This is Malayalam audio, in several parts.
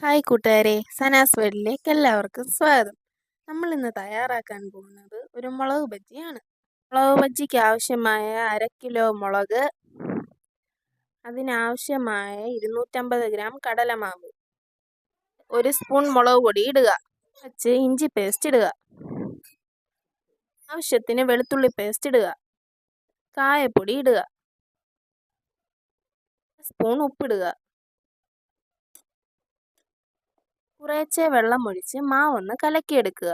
ഹായ് കൂട്ടുകാരെ സനാസ് വേൾഡിലേക്ക് എല്ലാവർക്കും സ്വാഗതം. നമ്മൾ ഇന്ന് തയ്യാറാക്കാൻ പോകുന്നത് ഒരു മുളക് ബജ്ജിയാണ്. മുളക് ബജ്ജിക്ക് ആവശ്യമായ അര കിലോ മുളക് അതിനാവശ്യമായ ഇരുന്നൂറ്റമ്പത് ഗ്രാം കടലമാവ് ഒരു സ്പൂൺ മുളക് പൊടി ഇടുക വെച്ച് ഇഞ്ചി പേസ്റ്റ് ഇടുക ആവശ്യത്തിന് വെളുത്തുള്ളി പേസ്റ്റ് ഇടുക കായപ്പൊടി ഇടുക സ്പൂൺ ഉപ്പിടുക കുറേശ്ശെ വെള്ളം ഒഴിച്ച് മാവൊന്ന് കലക്കിയെടുക്കുക.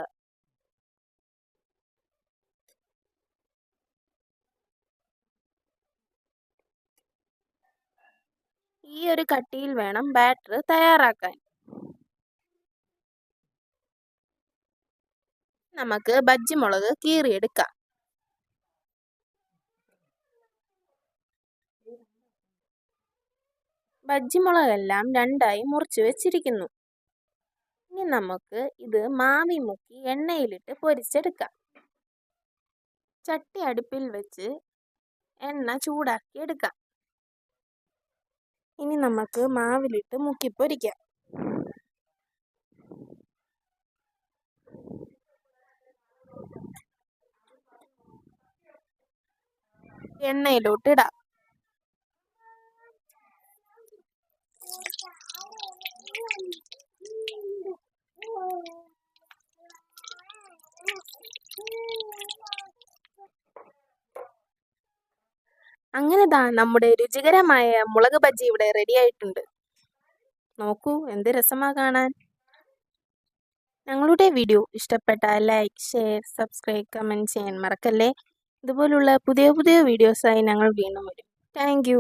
ഈ ഒരു കട്ടിയിൽ വേണം ബാറ്റർ തയ്യാറാക്കാൻ. നമുക്ക് ബജ്ജി മുളക് കീറിയെടുക്കാം. ബജ്ജി മുളകെല്ലാം രണ്ടായി മുറിച്ച് വെച്ചിരിക്കുന്നു. ഇനി നമുക്ക് ഇത് മാവി മുക്കി എണ്ണയിലിട്ട് പൊരിച്ചെടുക്കാം. ചട്ടി അടുപ്പിൽ വെച്ച് എണ്ണ ചൂടാക്കി എടുക്കാം. ഇനി നമുക്ക് മാവിലിട്ട് മുക്കി പൊരിക്കാം. എണ്ണയിലോട്ട് ഇടാം. അങ്ങനെ ദാ നമ്മുടെ രുചികരമായ മുളക് ബജ്ജി ഇവിടെ റെഡി ആയിട്ടുണ്ട്. നോക്കൂ എന്ത് രസമാ കാണാൻ. ഞങ്ങളുടെ വീഡിയോ ഇഷ്ടപ്പെട്ട ലൈക്ക് ഷെയർ സബ്സ്ക്രൈബ് കമന്റ് ചെയ്യാൻ മറക്കല്ലേ. ഇതുപോലുള്ള പുതിയ പുതിയ വീഡിയോസായി ഞങ്ങൾ വീണ്ടും വരും. താങ്ക്